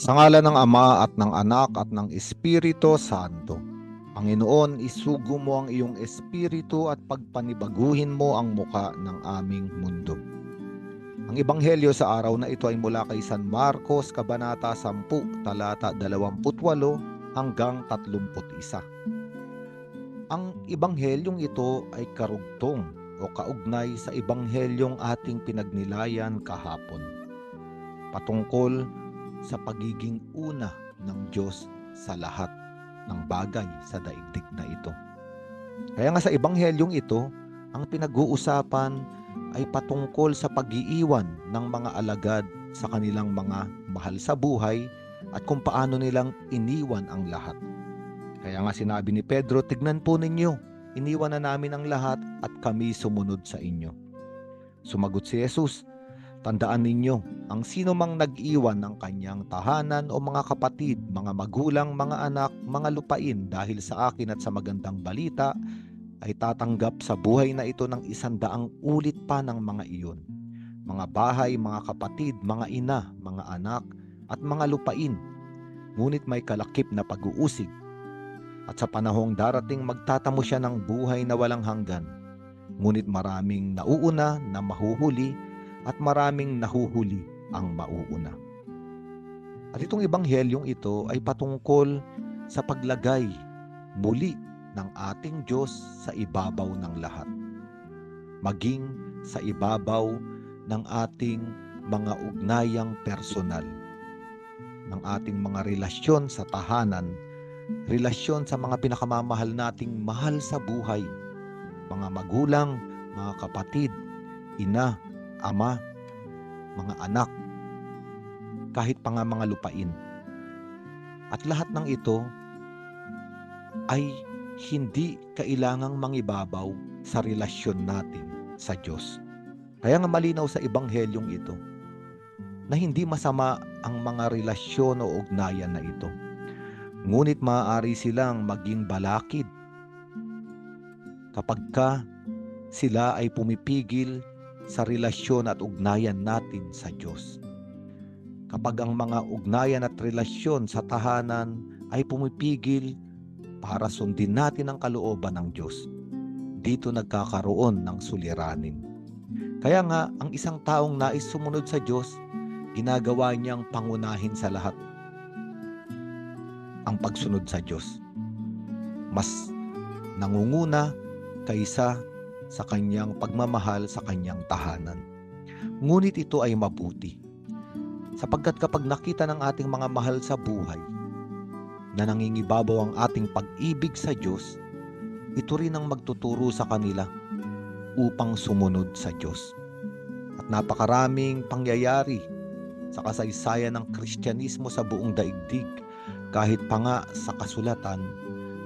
Sa ngala ng Ama at ng Anak at ng Espiritu Santo. Panginoon, isugo mo ang iyong espiritu at pagpanibaguhin mo ang muka ng aming mundo. Ang ebanghelyo sa araw na ito ay mula kay San Marcos, Kabanata 10, talata 28 hanggang 31. Ang ebanghelyong ito ay karugtong o kaugnay sa ebanghelyong ating pinagnilayan kahapon. Patungkol sa pagiging una ng Diyos sa lahat ng bagay sa daigdig na ito. Kaya nga sa ebanghelyong ito, ang pinag-uusapan ay patungkol sa pag-iiwan ng mga alagad sa kanilang mga mahal sa buhay at kung paano nilang iniwan ang lahat. Kaya nga sinabi ni Pedro, tignan po ninyo, iniwan na namin ang lahat at kami sumunod sa inyo. Sumagot si Jesus, Tandaan ninyo, ang sino mang nag-iwan ng kanyang tahanan o mga kapatid, mga magulang, mga anak, mga lupain dahil sa akin at sa magandang balita, ay tatanggap sa buhay na ito ng isandaang ulit pa ng mga iyon. Mga bahay, mga kapatid, mga ina, mga anak, at mga lupain. Ngunit may kalakip na pag-uusig. At sa panahong darating magtatamo siya ng buhay na walang hanggan. Ngunit maraming nauuna na mahuhuli at maraming nahuhuli ang mauuna. At itong ebanghelyong ito ay patungkol sa paglagay muli ng ating Diyos sa ibabaw ng lahat. Maging sa ibabaw ng ating mga ugnayang personal, ng ating mga relasyon sa tahanan, relasyon sa mga pinakamamahal nating mahal sa buhay, mga magulang, mga kapatid, ina, ama, mga anak, kahit pa nga mga lupain. At lahat ng ito ay hindi kailangang mangibabaw sa relasyon natin sa Diyos. Kaya nga malinaw sa ebanghelyong ito na hindi masama ang mga relasyon o ugnayan na ito. Ngunit maaari silang maging balakid kapag ka sila ay pumipigil sa relasyon at ugnayan natin sa Diyos. Kapag ang mga ugnayan at relasyon sa tahanan ay pumipigil para sundin natin ang kalooban ng Diyos, dito nagkakaroon ng suliranin. Kaya nga, ang isang taong nais sumunod sa Diyos, ginagawa niyang pangunahin sa lahat ang pagsunod sa Diyos. Mas nangunguna kaysa sa kanyang pagmamahal sa kanyang tahanan. Ngunit ito ay mabuti. Sapagkat kapag nakita ng ating mga mahal sa buhay na nangingibabaw ang ating pag-ibig sa Diyos, ito rin ang magtuturo sa kanila upang sumunod sa Diyos. At napakaraming pangyayari sa kasaysayan ng Kristyanismo sa buong daigdig kahit pa nga sa kasulatan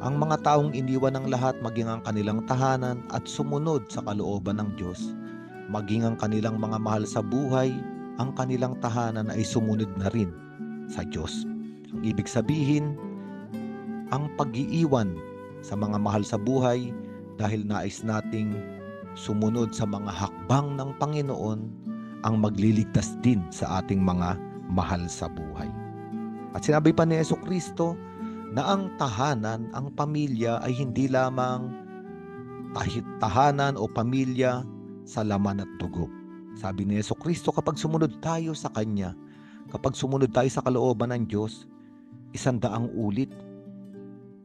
ang mga taong iniwan ng lahat maging ang kanilang tahanan at sumunod sa kalooban ng Diyos, maging ang kanilang mga mahal sa buhay, ang kanilang tahanan ay sumunod na rin sa Diyos. Ang ibig sabihin, ang pag-iiwan sa mga mahal sa buhay dahil nais nating sumunod sa mga hakbang ng Panginoon ang magliligtas din sa ating mga mahal sa buhay. At sinabi pa ni Yeso Kristo, na ang tahanan, ang pamilya ay hindi lamang tahit tahanan o pamilya sa laman at dugo. Sabi ni Yeso Kristo, kapag sumunod tayo sa Kanya, kapag sumunod tayo sa kalooban ng Diyos, isandaang ulit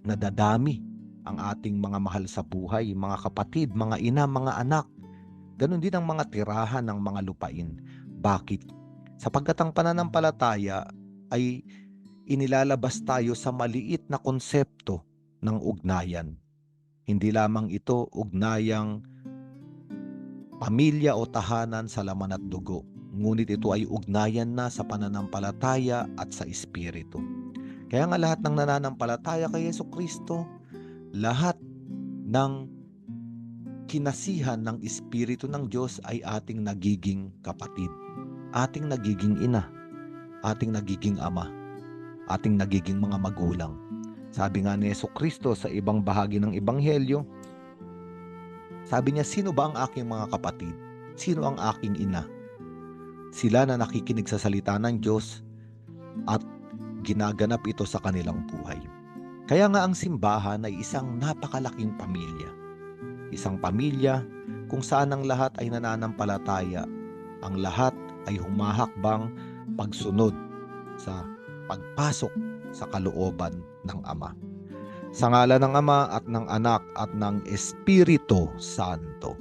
na dadami ang ating mga mahal sa buhay, mga kapatid, mga ina, mga anak. Ganon din ang mga tirahan ng mga lupain. Bakit? Sapagkat ang pananampalataya ay inilalabas tayo sa maliit na konsepto ng ugnayan. Hindi lamang ito ugnayang pamilya o tahanan sa laman at dugo, ngunit ito ay ugnayan na sa pananampalataya at sa espiritu. Kaya nga lahat ng nananampalataya kay Yeso Kristo, lahat ng kinasihan ng Espiritu ng Diyos ay ating nagiging kapatid, ating nagiging ina, ating nagiging ama ating nagiging mga magulang. Sabi nga ni Yeso Kristo sa ibang bahagi ng Ebanghelyo, sabi niya, sino ba ang aking mga kapatid? Sino ang aking ina? Sila na nakikinig sa salita ng Diyos at ginaganap ito sa kanilang buhay. Kaya nga ang simbahan ay isang napakalaking pamilya. Isang pamilya kung saan ang lahat ay nananampalataya, ang lahat ay humahakbang pagsunod sa pagpasok sa kalooban ng Ama. Sa ngala ng Ama at ng Anak at ng Espiritu Santo.